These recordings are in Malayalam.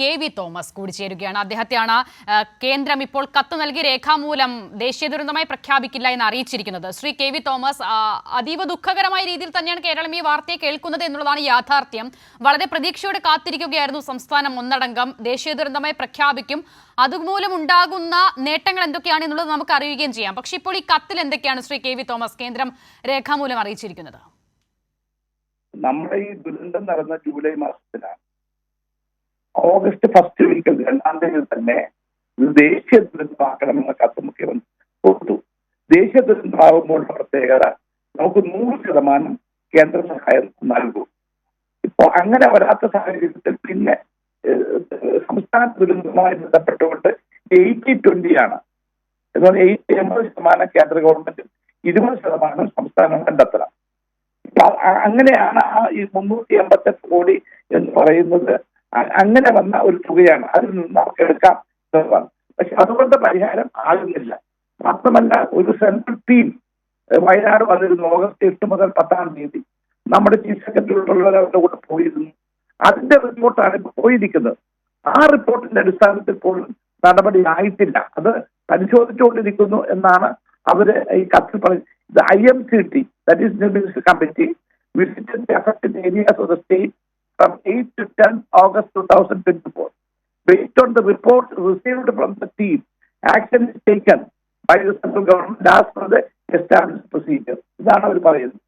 കെ വി തോമസ് കൂടിച്ചേരുകയാണ്. അദ്ദേഹത്തെയാണ് കേന്ദ്രം ഇപ്പോൾ കത്ത് നൽകി രേഖാമൂലം ദേശീയ ദുരന്തമായി പ്രഖ്യാപിക്കില്ല എന്ന് അറിയിച്ചിരിക്കുന്നത്. ശ്രീ കെ വി തോമസ് അതീവ ദുഃഖകരമായ രീതിയിൽ തന്നെയാണ് കേരളം ഈ വാർത്തയെ കേൾക്കുന്നത് എന്നുള്ളതാണ് യാഥാർത്ഥ്യം. വളരെ പ്രതീക്ഷയോടെ കാത്തിരിക്കുകയായിരുന്നു സംസ്ഥാനം ഒന്നടങ്കം. ദേശീയ ദുരന്തമായി പ്രഖ്യാപിക്കും. അതുമൂലം ഉണ്ടാകുന്ന നേട്ടങ്ങൾ എന്തൊക്കെയാണ് എന്നുള്ളത് നമുക്ക് അറിയുകയും ചെയ്യാം. പക്ഷേ ഇപ്പോൾ ഈ കത്തിൽ എന്തൊക്കെയാണ് ശ്രീ കെ വി തോമസ് കേന്ദ്രം രേഖാമൂലം അറിയിച്ചിരിക്കുന്നത്? നമ്മുടെ ഈ ദുരന്തം നടന്ന ജൂലൈ മാസത്തിലാണ് ഓഗസ്റ്റ് ഫസ്റ്റ് വീക്കിൽ രണ്ടാം തീയതി തന്നെ ദേശീയ ദുരന്തമാക്കണമെന്ന കത്ത് മുഖ്യമന്ത്രി കൊടുത്തു. ദേശീയ ദുരന്തമാകുമ്പോൾ പ്രത്യേകത നമുക്ക് നൂറ് ശതമാനം കേന്ദ്ര സഹായം നൽകും. ഇപ്പോ അങ്ങനെ വരാത്ത സാഹചര്യത്തിൽ പിന്നെ സംസ്ഥാന ദുരന്തവുമായി ബന്ധപ്പെട്ടുകൊണ്ട് എയ്റ്റി ട്വന്റി ആണ്. എന്നാൽ എയ്റ്റി എൺപത് ശതമാനം കേന്ദ്ര ഗവൺമെന്റ് ഇരുപത് ശതമാനം സംസ്ഥാനം കണ്ടെത്തണം. അങ്ങനെയാണ് ആ ഈ മുന്നൂറ്റി എൺപത്തെട്ട് കോടി എന്ന് പറയുന്നത് അങ്ങനെ വന്ന ഒരു തുകയാണ്. അതിൽ നിന്ന് നമുക്ക് എടുക്കാം എന്നുള്ളതാണ്. പക്ഷെ അതുകൊണ്ട് പരിഹാരം ആകുന്നില്ല. മാത്രമല്ല ഒരു സെൻട്രൽ ടീം വയനാട് വന്നിരുന്നു ഓഗസ്റ്റ് എട്ട് മുതൽ പത്താം തീയതി. നമ്മുടെ ചീഫ് സെക്രട്ടറി ഉള്ളവരവരുടെ കൂടെ പോയിരുന്നു. അതിന്റെ റിപ്പോർട്ടാണ് ഇപ്പൊ പോയിരിക്കുന്നത്. ആ റിപ്പോർട്ടിന്റെ അടിസ്ഥാനത്തിൽ പോലും നടപടി ആയിട്ടില്ല. അത് പരിശോധിച്ചുകൊണ്ടിരിക്കുന്നു എന്നാണ് അവർ ഈ കത്തിൽ പറയുന്നത് The IMCT, that is New Ministry committee visit the affected areas of the state from 8 to 10 August 2024. Based on the reports received from the team, action is taken by the central government as per the established procedure. ഇതാണ് അവർ പറയുന്നത് ഏഹ്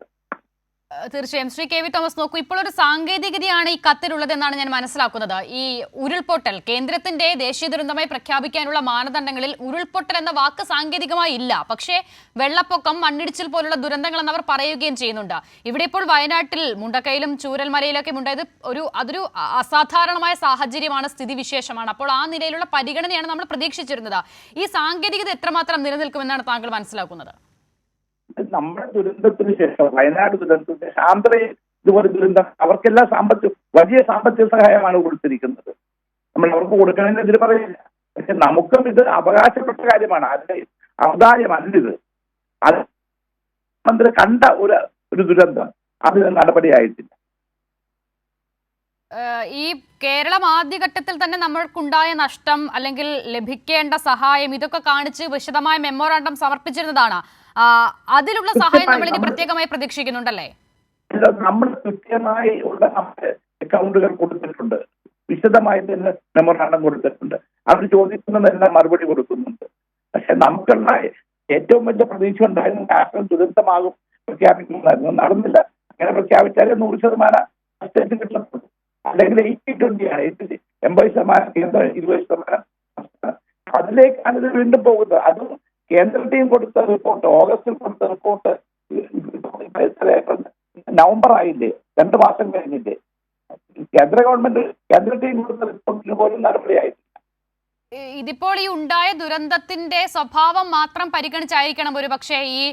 തീർച്ചയായും. ശ്രീ കെ വി തോമസ് നോക്കൂ ഇപ്പോൾ ഒരു സാങ്കേതികതയാണ് ഈ കത്തിലുള്ളത് എന്നാണ് ഞാൻ മനസ്സിലാക്കുന്നത്. ഈ ഉരുൾപൊട്ടൽ കേന്ദ്രത്തിന്റെ ദേശീയ ദുരന്തമായി പ്രഖ്യാപിക്കാനുള്ള മാനദണ്ഡങ്ങളിൽ ഉരുൾപൊട്ടൽ എന്ന വാക്ക് സാങ്കേതികമായി ഇല്ല. പക്ഷേ വെള്ളപ്പൊക്കം മണ്ണിടിച്ചിൽ പോലുള്ള ദുരന്തങ്ങൾ എന്നവർ പറയുകയും ചെയ്യുന്നുണ്ട്. ഇവിടെ ഇപ്പോൾ വയനാട്ടിൽ മുണ്ടക്കയിലും ചൂരൽമലയിലൊക്കെ ഉണ്ടായത് ഒരു അതൊരു അസാധാരണമായ സാഹചര്യമാണ് സ്ഥിതിവിശേഷമാണ്. അപ്പോൾ ആ നിലയിലുള്ള പരിഗണനയാണ് നമ്മൾ പ്രതീക്ഷിച്ചിരുന്നത്. ഈ സാങ്കേതികത എത്രമാത്രം നിലനിൽക്കുമെന്നാണ് താങ്കൾ മനസ്സിലാക്കുന്നത്? നമ്മുടെ ദുരന്തത്തിന് ശേഷം വയനാട് ദുരന്തത്തിന് ആന്ധ്രയിൽ ഇതുപോലെ ദുരന്തം അവർക്കെല്ലാം സാമ്പത്തിക വലിയ സാമ്പത്തിക സഹായമാണ് കൊടുത്തിരിക്കുന്നത്. നമ്മൾ അവർക്ക് കൊടുക്കണമെന്നെതിരെ പറയില്ല പക്ഷെ നമുക്കും ഇത് അവകാശപ്പെട്ട കാര്യമാണ്. അതിന്റെ ഔദാര്യമല്ല ഇത്. അത് മന്ത്രി കണ്ട ഒരു ഒരു ദുരന്തം. അതിന് നടപടിയായിട്ടില്ല. ഈ കേരളം ആദ്യഘട്ടത്തിൽ തന്നെ നമ്മൾക്കുണ്ടായ നഷ്ടം അല്ലെങ്കിൽ ലഭിക്കേണ്ട സഹായം ഇതൊക്കെ കാണിച്ച് വിശദമായ മെമ്മോറാണ്ടം സമർപ്പിച്ചിരുന്നതാണ്. അതിലുള്ള സഹായം നമ്മൾ ഇനി പ്രത്യേകമായി പ്രതീക്ഷിക്കുന്നുണ്ടല്ലേ? നമ്മൾ കൃത്യമായി ഉള്ള നമ്മുടെ അക്കൗണ്ടുകൾ കൊടുത്തിട്ടുണ്ട്. വിശദമായി തന്നെ മെമ്മോറാണ്ടം കൊടുത്തിട്ടുണ്ട്. അവർ ചോദിക്കുന്നതെല്ലാം മറുപടി കൊടുക്കുന്നുണ്ട്. പക്ഷെ നമുക്കുള്ള ഏറ്റവും വലിയ പ്രതീക്ഷ ഉണ്ടായിരുന്നു നാഷണൽ ദുരന്തമാകും പ്രഖ്യാപിക്കുന്നതായിരുന്നു. നടന്നില്ല. അങ്ങനെ പ്രഖ്യാപിച്ചാലേ നൂറ് ശതമാനം സ്റ്റേറ്റ് കിട്ടുള്ളൂ അല്ലെങ്കിൽ എയ്റ്റി ട്വന്റി ആണ്. എയ്റ്റി എൺപത് ശതമാനം കേന്ദ്രം ഇരുപത് ശതമാനം അതിലേക്കാണ് ഇത് വീണ്ടും പോകുന്നത്. അതും കേന്ദ്ര ടീം കൊടുത്ത റിപ്പോർട്ട് ഓഗസ്റ്റിൽ കൊടുത്ത റിപ്പോർട്ട് നവംബർ ആയില്ലേ? രണ്ട് മാസം കഴിഞ്ഞില്ലേ? കേന്ദ്ര ഗവൺമെന്റ് കേന്ദ്ര ടീം കൊടുത്ത റിപ്പോർട്ടിന് പോലും നടപടിയായിട്ടില്ല. ഇതിപ്പോൾ ഈ ഉണ്ടായ ദുരന്തത്തിന്റെ സ്വഭാവം മാത്രം പരിഗണിച്ചായിരിക്കണം ഒരു പക്ഷേ ഈ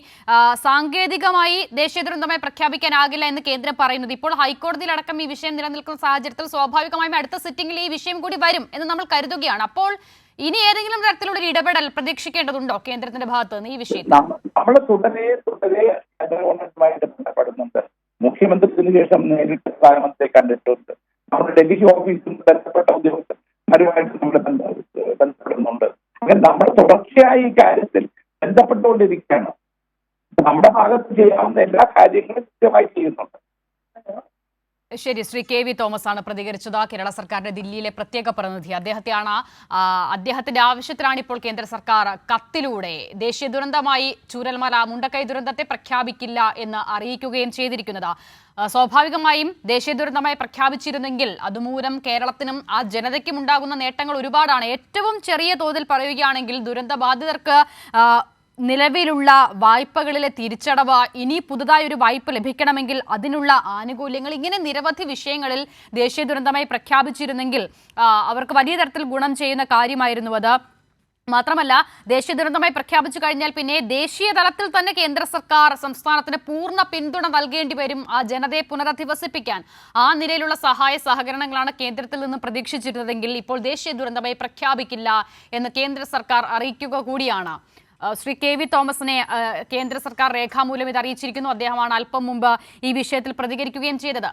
സാങ്കേതികമായി ദേശീയ ദുരന്തമായി പ്രഖ്യാപിക്കാനാകില്ല എന്ന് കേന്ദ്രം പറയുന്നത്. ഇപ്പോൾ ഹൈക്കോടതിയിലടക്കം ഈ വിഷയം നിലനിൽക്കുന്ന സാഹചര്യത്തിൽ സ്വാഭാവികമായും അടുത്ത സിറ്റിംഗിൽ ഈ വിഷയം കൂടി വരും എന്ന് നമ്മൾ കരുതുകയാണ്. അപ്പോൾ ഇനി ഏതെങ്കിലും തരത്തിലുള്ള ഒരു ഇടപെടൽ പ്രതീക്ഷിക്കേണ്ടതുണ്ടോ കേന്ദ്രത്തിന്റെ ഭാഗത്ത് നിന്ന് ഈ വിഷയത്തിൽ? നമ്മൾ തുടരെ തുടരെ ബന്ധപ്പെടുന്നുണ്ട്. മുഖ്യമന്ത്രിക്ക് ശേഷം നേരിട്ട് പ്രധാനമന്ത്രിയെ കണ്ടിട്ടുണ്ട്. നമ്മുടെ ഡൽഹി ഓഫീസിൽ ബന്ധപ്പെട്ട ഉദ്യോഗസ്ഥന്മാരുമായിട്ട് നമ്മൾ ബന്ധ- ബന്ധപ്പെടുന്നുണ്ട്. അങ്ങനെ നമ്മൾ തുടർച്ചയായി ഈ കാര്യത്തിൽ ബന്ധപ്പെട്ടുകൊണ്ടിരിക്കുകയാണ്. നമ്മുടെ ഭാഗത്ത് ചെയ്യാവുന്ന എല്ലാ കാര്യങ്ങളും കൃത്യമായി ചെയ്യുന്നുണ്ട്. ശരി ശ്രീ കെ വി തോമസ് ആണ് പ്രതികരിച്ചത്. കേരള സർക്കാരിന്റെ ദില്ലിയിലെ പ്രത്യേക പ്രതിനിധി. അദ്ദേഹത്തെയാണ് അദ്ദേഹത്തിന്റെ ആവശ്യത്തിലാണ് ഇപ്പോൾ കേന്ദ്ര സർക്കാർ കത്തിലൂടെ ദേശീയ ദുരന്തമായി ചൂരൽമല മുണ്ടക്കൈ ദുരന്തത്തെ പ്രഖ്യാപിക്കില്ല എന്ന് അറിയിക്കുകയും ചെയ്തിരിക്കുന്നത്. സ്വാഭാവികമായും ദേശീയ ദുരന്തമായി പ്രഖ്യാപിച്ചിരുന്നെങ്കിൽ അതുമൂലം കേരളത്തിനും ആ ജനതയ്ക്കും ഉണ്ടാകുന്ന നേട്ടങ്ങൾ ഒരുപാടാണ്. ഏറ്റവും ചെറിയ തോതിൽ പറയുകയാണെങ്കിൽ ദുരന്തബാധിതർക്ക് നിലവിലുള്ള വായ്പകളിലെ തിരിച്ചടവ് ഇനി പുതുതായി ഒരു വായ്പ ലഭിക്കണമെങ്കിൽ അതിനുള്ള ആനുകൂല്യങ്ങൾ ഇങ്ങനെ നിരവധി വിഷയങ്ങളിൽ ദേശീയ ദുരന്തമായി പ്രഖ്യാപിച്ചിരുന്നെങ്കിൽ അവർക്ക് വലിയ തരത്തിൽ ഗുണം ചെയ്യുന്ന കാര്യമായിരുന്നു അത്. മാത്രമല്ല ദേശീയ ദുരന്തമായി പ്രഖ്യാപിച്ചു കഴിഞ്ഞാൽ പിന്നെ ദേശീയ തലത്തിൽ തന്നെ കേന്ദ്ര സർക്കാർ സംസ്ഥാനത്തിന് പൂർണ പിന്തുണ നൽകേണ്ടി വരും. ആ ജനതയെ പുനരധിവസിപ്പിക്കാൻ ആ നിലയിലുള്ള സഹായ സഹകരണങ്ങളാണ് കേന്ദ്രത്തിൽ നിന്ന് പ്രതീക്ഷിച്ചിരുന്നതെങ്കിൽ ഇപ്പോൾ ദേശീയ ദുരന്തമായി പ്രഖ്യാപിക്കില്ല എന്ന് കേന്ദ്ര സർക്കാർ അറിയിക്കുക കൂടിയാണ്. ശ്രീ കെ വി തോമസിനെ കേന്ദ്ര സർക്കാർ രേഖാമൂലം ഇത് അറിയിച്ചിരിക്കുന്നു. അദ്ദേഹമാണ് അല്പം മുമ്പ് ഈ വിഷയത്തിൽ പ്രതികരിക്കുകയും ചെയ്തത്.